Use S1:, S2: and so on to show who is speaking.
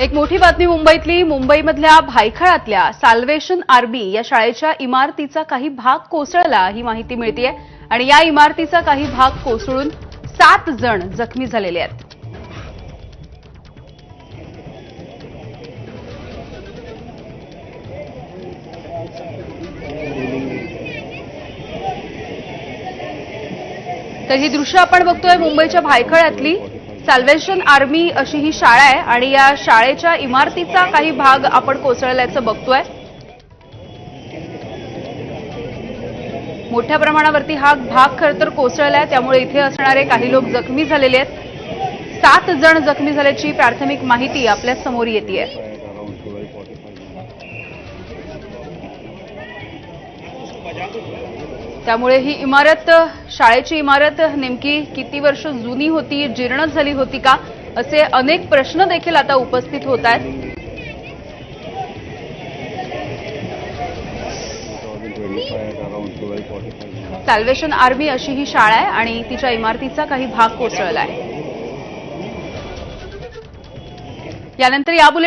S1: एक मोठी बातमी मुंबईतली. मुंबईमधल्या भायखळातल्या साल्वेशन आर्बी या शाळेच्या इमारतीचा काही भाग कोसळला ही माहिती मिळतीये. आणि या इमारतीचा काही भाग कोसळून सात जण जखमी झालेले आहेत. तर ही दृश्य आपण बघतोय मुंबईच्या भायखळ्यातली. सॅल्वेशन आर्मी अशी ही शाळा आहे आणि या शाळेच्या इमारतीचा काही भाग आपण कोसळल्याचं बघतोय. मोठ्या प्रमाणावरती हा भाग खरं तर कोसळलाय त्यामुळे इथे असणारे काही लोक जखमी झालेले आहेत. सात जण जखमी झाल्याची प्राथमिक माहिती आपल्यासमोर येते त्यामुळे ही इमारत शाळेची इमारत नेमकी किती वर्ष जुनी होती जीर्ण झाली होती का असे अनेक प्रश्न देखील आता उपस्थित होत आहेत. सॅल्वेशन आर्मी अशी ही शाळा आहे आणि तिच्या इमारतीचा काही भाग कोसळला आहे. यानंतर या बुलेट